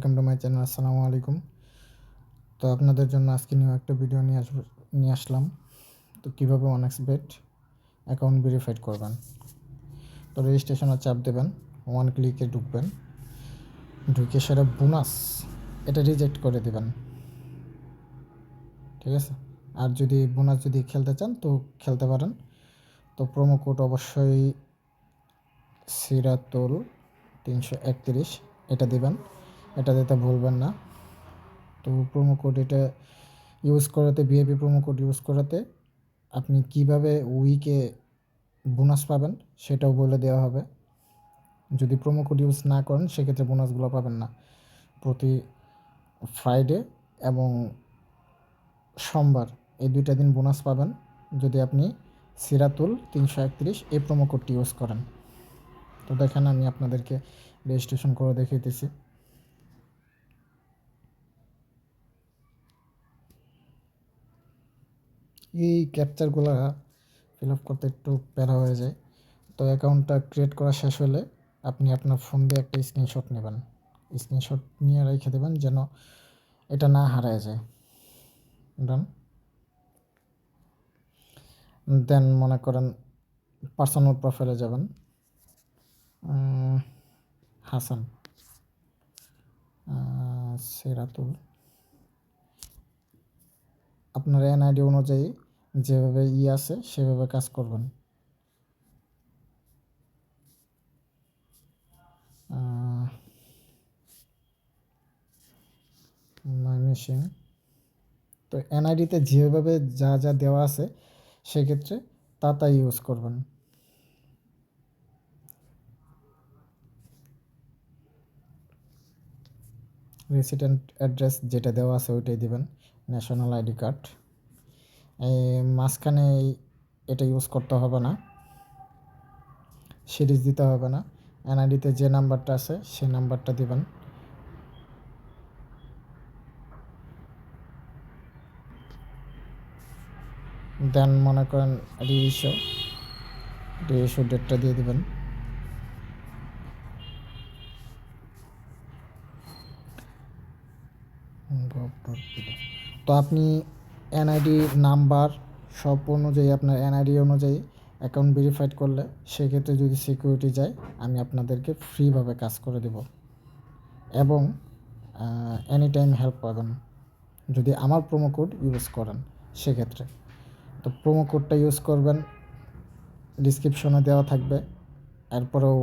Welcome to my channel আসসালামু আলাইকুম তো আপনাদের জন্য আজকে নিউ একটা ভিডিও নিয়ে আসব নিয়ে আসলাম। তো কীভাবে অনেক্স বেট অ্যাকাউন্ট ভেরিফাইড করবেন? তো রেজিস্ট্রেশনে চাপ দেবেন ওয়ান ক্লিকে ঢুকবেন। ঢুকে সেটা বোনাস এটা রিজেক্ট করে দেবেন। ঠিক আছে? আর যদি বোনাস যদি খেলতে চান, তো খেলতে পারেন। তো প্রোমো কোড অবশ্যই সিরাতুল তিনশো একত্রিশ, এটা দিবেন। এটা দিতে ভুলবেন না। তো প্রোমো কোড এটা ইউজ করাতে বিএপি প্রোমো কোড ইউজ করাতে আপনি কীভাবে উইকে বোনাস পাবেন সেটাও বলে দেওয়া হবে। যদি প্রোমো কোড ইউজ না করেন সেক্ষেত্রে বোনাসগুলো পাবেন না। প্রতি ফ্রাইডে এবং সোমবার এই দুইটা দিন বোনাস পাবেন। যদি আপনি সিরাতুল তিনশো একত্রিশ এই প্রোমো কোডটি ইউজ করেন। তো দেখেন আমি আপনাদেরকে রেজিস্ট্রেশন করে দেখিয়েতেছি এই ক্যাপচারগুলো ফিল আপ করতে একটু প্যারা হয়ে যায়। তো অ্যাকাউন্টটা ক্রিয়েট করা শেষ হলে আপনি আপনার ফোন দিয়ে একটা স্ক্রিনশট নেবেন। স্ক্রিনশট নিয়ে রেখে দেবেন যেন এটা না হারায় যায়। ডান দেন মনে করেন পার্সোনাল প্রোফাইলে যাবেন। হাসান সেরাতুল। আপনার এনআইডি অনুযায়ী যেভাবে ই আছে, সেভাবে কাজ করবেন। মেশিন তো এনআইডিতে যেভাবে যা যা দেওয়া আছে, সেক্ষেত্রে তা তা ইউজ করবেন। রেসিডেন্ট অ্যাড্রেস যেটা দেওয়া আছে ওইটাই দিবেন ন্যাশনাল আইডি কার্ড মাঝখানে এটা ইউজ করতে হবে না সিরিজ দিতে হবে না। এনআইডিতে যে নাম্বারটা আছে, সেই নাম্বারটা দিবেন। দেন মনে করেন রিইস্যু রিইস্যু ডেটটা দিয়ে দিবেন। তো আপনি এনআইডি নাম্বার সব অনুযায়ী, আপনার এনআইডি অনুযায়ী অ্যাকাউন্ট ভেরিফাইড করলে সেক্ষেত্রে যদি সিকিউরিটি যায়, আমি আপনাদেরকে ফ্রিভাবে কাজ করে দেব। এবং এনি টাইম হেল্প পাবেন। যদি আমার প্রোমো কোড ইউজ করেন সেক্ষেত্রে। তো প্রোমো কোডটা ইউজ করবেন ডিসক্রিপশনে দেওয়া থাকবে। এরপরেও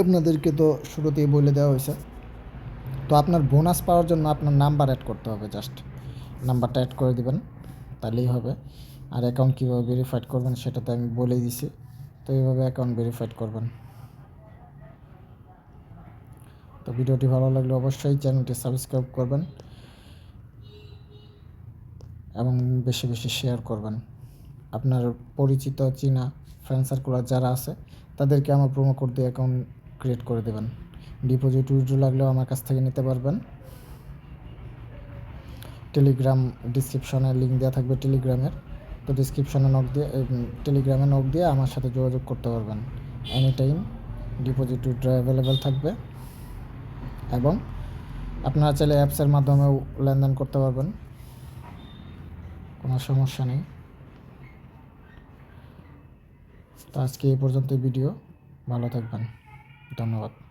আপনাদেরকে তো শুরুতেই বলে দেওয়া হয়েছে। তো আপনার বোনাস পাওয়ার জন্য আপনার নাম্বার অ্যাড করতে হবে জাস্ট নাম্বারটা অ্যাড করে দেবেন, তাহলেই হবে। আর অ্যাকাউন্ট কীভাবে ভেরিফাইড করবেন সেটা তো আমি বলেই দিছি। তো এইভাবে অ্যাকাউন্ট ভেরিফাইড করবেন। তো ভিডিওটি ভালো লাগলে অবশ্যই চ্যানেলটি সাবস্ক্রাইব করবেন এবং বেশি বেশি শেয়ার করবেন। আপনার পরিচিত, চীনা ফ্রেন্ড সার্কুলার যারা আছে, তাদেরকে আমার প্রোমো কোড দিয়ে অ্যাকাউন্ট ক্রিয়েট করে দেবেন। ডিপোজিট উইড্রো লাগলেও আমার কাছ থেকে নিতে পারবেন। টেলিগ্রাম ডিসক্রিপশনে লিঙ্ক দেওয়া থাকবে টেলিগ্রামের। তো ডিসক্রিপশনে নক দিয়ে টেলিগ্রামে নক দিয়ে আমার সাথে যোগাযোগ করতে পারবেন। Any time deposit withdraw available থাকবে। এবং আপনারা চাইলে অ্যাপসের মাধ্যমেও লেনদেন করতে পারবেন। কোনো সমস্যা নেই। তো আজকে এই পর্যন্ত ভিডিও ভালো থাকবেন। ধন্যবাদ।